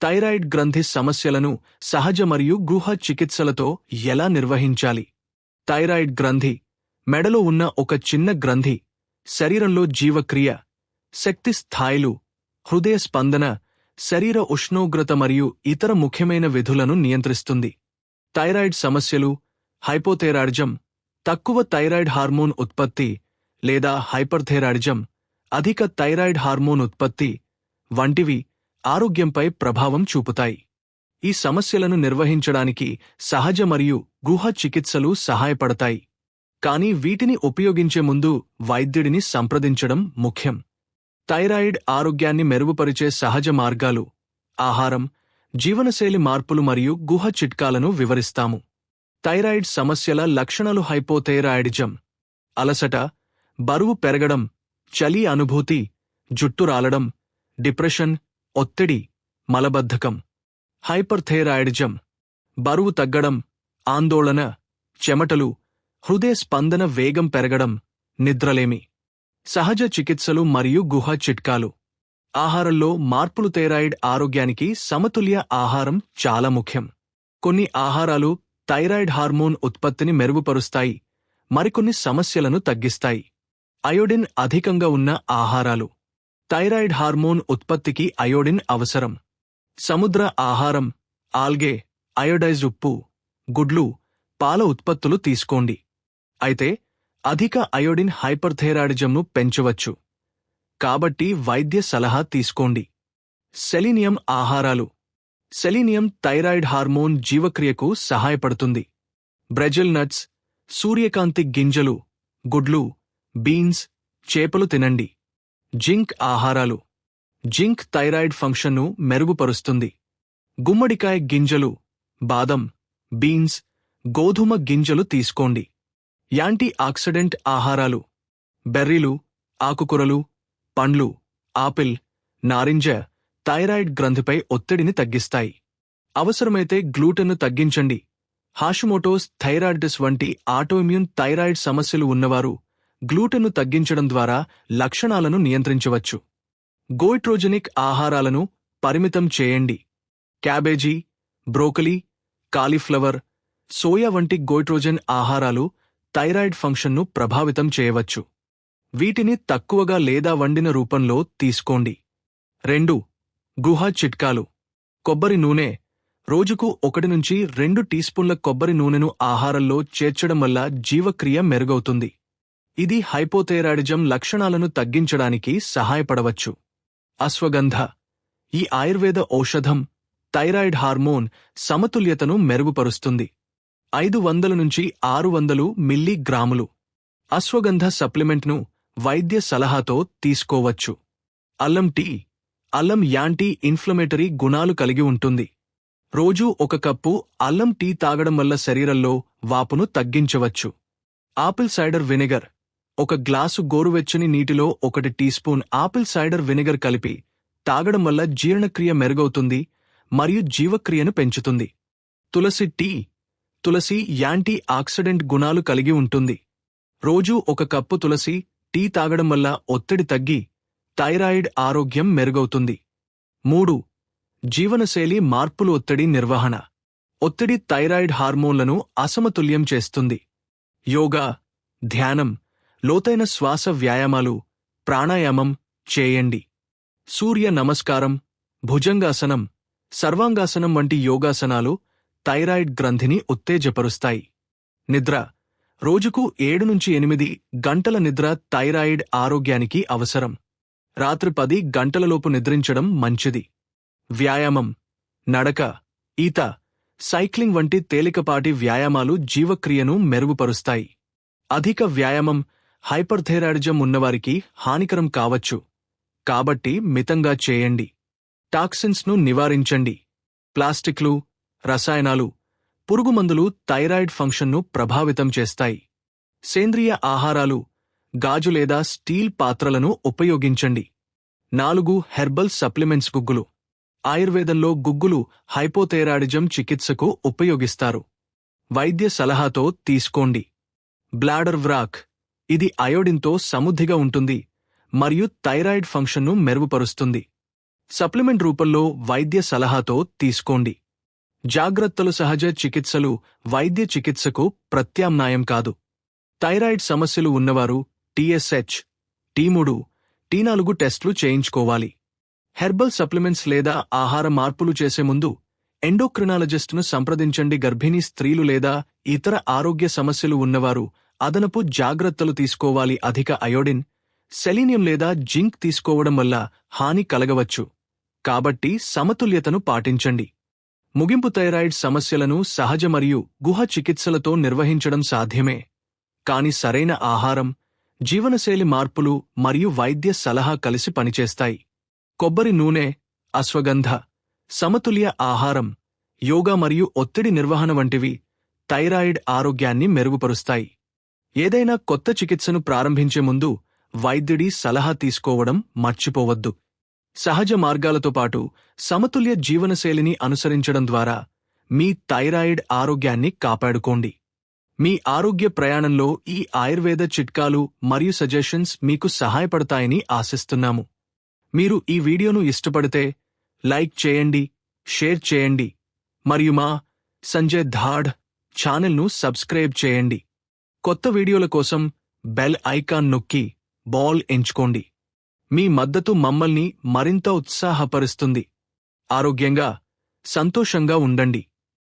Thyroid గ్రంథి సమస్యలను సహజ మరియు గృహ చికిత్సలతో ఎలా నిర్వహించాలి? థైరాయిడ్ గ్రంథి మెడలో ఉన్న ఒక చిన్న గ్రంథి శరీరంలో జీవక్రియ శక్తి స్థాయిలు హృదయ స్పందన శరీర ఉష్ణోగ్రత మరియు ఇతర ముఖ్యమైన విధులను నియంత్రిస్తుంది. థైరాయిడ్ సమస్యలు హైపోథైరాయిడ్జం తక్కువ థైరాయిడ్ హార్మోన్ ఉత్పత్తి లేదా హైపర్థైరాయిడ్జం అధిక థైరాయిడ్ హార్మోన్ ఉత్పత్తి వంటివి ఆరోగ్యంపై ప్రభావం చూపుతాయి. ఈ సమస్యలను నిర్వహించడానికి సహజ మరియు గుహ చికిత్సలు సహాయపడతాయి. కానీ వీటిని ఉపయోగించే ముందు వైద్యుడిని సంప్రదించడం ముఖ్యం. థైరాయిడ్ ఆరోగ్యాన్ని మెరుగుపరిచే సహజ మార్గాలు ఆహారం జీవనశైలి మార్పులు మరియు గుహ చిట్కాలను వివరిస్తాము. థైరాయిడ్ సమస్యల లక్షణాలు హైపోథైరాయిడిజం అలసట బరువు పెరగడం చలి అనుభూతి జుట్టు రాలడం డిప్రెషన్ ఒత్తిడి మలబద్ధకం హైపర్థైరాయిడిజం బరువు తగ్గడం ఆందోళన చెమటలు హృదయ స్పందన వేగం పెరగడం నిద్రలేమి సహజ చికిత్సలు మరియు గుహ చిట్కాలు. ఆహారంలో మార్పులు థైరాయిడ్ ఆరోగ్యానికి సమతుల్య ఆహారం చాలా ముఖ్యం. కొన్ని ఆహారాలు థైరాయిడ్ హార్మోన్ ఉత్పత్తిని మెరుగుపరుస్తాయి మరికొన్ని సమస్యలను తగ్గిస్తాయి. అయోడిన్ అధికంగా ఉన్న ఆహారాలు. థైరాయిడ్ హార్మోన్ ఉత్పత్తికి అయోడిన్ అవసరం. సముద్ర ఆహారం ఆల్గే అయోడైజ్ ఉప్పు గుడ్లు పాల ఉత్పత్తులు తీసుకోండి. అయితే అధిక అయోడిన్ హైపర్థైరాయిడిజంను పెంచవచ్చు. కాబట్టి వైద్య సలహా తీసుకోండి. సెలీనియం ఆహారాలు. సెలీనియం థైరాయిడ్ హార్మోన్ జీవక్రియకు సహాయపడుతుంది. బ్రెజిల్ నట్స్ సూర్యకాంతి గింజలు గుడ్లు బీన్స్ చేపలు తినండి. జింక్ ఆహారాలు. జింక్ థైరాయిడ్ ఫంక్షన్ను మెరుగుపరుస్తుంది. గుమ్మడికాయ గింజలు బాదం బీన్స్ గోధుమ గింజలు తీసుకోండి. యాంటీ ఆక్సిడెంట్ ఆహారాలు. బెర్రీలు ఆకుకూరలు పండ్లు ఆపిల్ నారింజ థైరాయిడ్ గ్రంథిపై ఒత్తిడిని తగ్గిస్తాయి. అవసరమైతే గ్లూటెన్ను తగ్గించండి. హాషుమోటోస్ థైరాయిడిస్ వంటి ఆటోఇమ్యూన్ థైరాయిడ్ సమస్యలు ఉన్నవారు గ్లూటెన్ను తగ్గించడం ద్వారా లక్షణాలను నియంత్రించవచ్చు. గోయిట్రోజెనిక్ ఆహారాలను పరిమితం చేయండి. క్యాబేజీ బ్రోకలీ కాలీఫ్లవర్ సోయా వంటి గోయిట్రోజెన్ ఆహారాలు థైరాయిడ్ ఫంక్షన్ను ప్రభావితం చేయవచ్చు. వీటిని తక్కువగా లేదా వండిన రూపంలో తీసుకోండి. రెండు గుహ చిట్కాలు. కొబ్బరి నూనె. రోజుకు ఒకటి నుంచి రెండు టీస్పూన్ల కొబ్బరి నూనెను ఆహారంలో చేర్చడం వల్ల జీవక్రియ మెరుగవుతుంది. ఇది హైపోథైరాయిడిజం లక్షణాలను తగ్గించడానికి సహాయపడవచ్చు. అశ్వగంధ ఈ ఆయుర్వేద ఔషధం థైరాయిడ్ హార్మోన్ సమతుల్యతను మెరుగుపరుస్తుంది. ఐదు వందల నుంచి ఆరు వందలు మిల్లీగ్రాములు. అశ్వగంధ సప్లిమెంట్ను వైద్య సలహాతో తీసుకోవచ్చు. అల్లం టీ అల్లం యాంటీ ఇన్ఫ్లమేటరీ గుణాలు కలిగి ఉంటుంది. రోజూ ఒక కప్పు అల్లం టీ తాగడం వల్ల శరీరంలో వాపును తగ్గించవచ్చు. ఆపిల్ సైడర్ వినెగర్ ఒక గ్లాసు గోరువెచ్చని నీటిలో ఒకటి tea spoon apple cider vinegar కలిపి తాగడం వల్ల జీర్ణక్రియ మెరుగవుతుంది మరియు జీవక్రియను పెంచుతుంది. తులసి టీ తులసి యాంటీ ఆక్సిడెంట్ గుణాలు కలిగి ఉంటుంది. రోజూ ఒక కప్పు తులసి టీ తాగడం వల్ల ఒత్తిడి తగ్గి థైరాయిడ్ ఆరోగ్యం మెరుగవుతుంది. మూడు జీవనశైలి మార్పులు ఒత్తిడి నిర్వహణ. ఒత్తిడి థైరాయిడ్ హార్మోన్లను అసమతుల్యం చేస్తుంది. యోగా ధ్యానం లోతైన శ్వాస వ్యాయామాలు ప్రాణాయామం చేయండి. సూర్య నమస్కారం భుజంగాసనం సర్వాంగాసనం వంటి యోగాసనాలు థైరాయిడ్ గ్రంథిని ఉత్తేజపరుస్తాయి. నిద్ర రోజుకు ఏడు నుంచి ఎనిమిది గంటల నిద్ర థైరాయిడ్ ఆరోగ్యానికి అవసరం. రాత్రి పది గంటలలోపు నిద్రించడం మంచిది. వ్యాయామం నడక ఈత సైక్లింగ్ వంటి తేలికపాటి వ్యాయామాలు జీవక్రియను మెరుగుపరుస్తాయి. అధిక వ్యాయామం హైపర్థైరాయిడిజం ఉన్నవారికి హానికరం కావచ్చు. కాబట్టి మితంగా చేయండి. టాక్సిన్స్ను నివారించండి. ప్లాస్టిక్లు రసాయనాలు పురుగుమందులు థైరాయిడ్ ఫంక్షన్ను ప్రభావితం చేస్తాయి. సేంద్రియ ఆహారాలు గాజు లేదా స్టీల్ పాత్రలను ఉపయోగించండి. నాలుగు హెర్బల్ సప్లిమెంట్స్ గుగ్గులు. ఆయుర్వేదంలో గుగ్గులు హైపోథైరాయిడిజం చికిత్సకు ఉపయోగిస్తారు. వైద్య సలహాతో తీసుకోండి. Bladder wrack. ఇది అయోడిన్తో సమృద్ధిగా ఉంటుంది మరియు థైరాయిడ్ ఫంక్షన్ను మెరుగుపరుస్తుంది. సప్లిమెంట్ రూపంలో వైద్య సలహాతో తీసుకోండి. జాగ్రత్తలు సహజ చికిత్సలు వైద్య చికిత్సకు ప్రత్యామ్నాయం కాదు. థైరాయిడ్ సమస్యలు ఉన్నవారు టీఎస్హెచ్ టీ మూడు టీ నాలుగు టెస్టులు చేయించుకోవాలి. హెర్బల్ సప్లిమెంట్స్ లేదా ఆహార మార్పులు చేసే ముందు ఎండోక్రినాలజిస్ట్ను సంప్రదించండి. గర్భిణీ స్త్రీలు లేదా ఇతర ఆరోగ్య సమస్యలు ఉన్నవారు అదనపు జాగ్రత్తలు తీసుకోవాలి అధిక అయోడిన్ సెలీనియం లేదా జింక్ తీసుకోవడం వల్ల హాని కలగవచ్చు. కాబట్టి సమతుల్యతను పాటించండి. ముగింపు థైరాయిడ్ సమస్యలను సహజ మరియు గుహ చికిత్సలతో నిర్వహించడం సాధ్యమే. కాని సరైన ఆహారం జీవనశైలి మార్పులు మరియు వైద్య సలహా కలిసి పనిచేస్తాయి. కొబ్బరి నూనె అశ్వగంధ సమతుల్య ఆహారం యోగా మరియు ఒత్తిడి నిర్వహణ వంటివి థైరాయిడ్ ఆరోగ్యాన్ని మెరుగుపరుస్తాయి. ఏదైనా కొత్త చికిత్సను ప్రారంభించే ముందు వైద్యుడి సలహా తీసుకోవడం మర్చిపోవద్దు. సహజ మార్గాలతో పాటు సమతుల్య జీవనశైలిని అనుసరించడం ద్వారా మీ థైరాయిడ్ ఆరోగ్యాన్ని కాపాడుకోండి. మీ ఆరోగ్య ప్రయాణంలో ఈ ఆయుర్వేద చిట్కాలు మరియు సజెషన్స్ మీకు సహాయపడతాయని ఆశిస్తున్నాము. మీరు ఈ వీడియోను ఇష్టపడితే లైక్ చేయండి షేర్ చేయండి మరియు మా సంజయ్ ధాడ్ ఛానల్ను సబ్స్క్రైబ్ చేయండి. కొత్త వీడియోల కోసం బెల్ ఐకాన్ నొక్కి బాల్ ఎంచుకోండి. మీ మద్దతు మమ్మల్ని మరింత ఉత్సాహపరుస్తుంది. ఆరోగ్యంగా సంతోషంగా ఉండండి.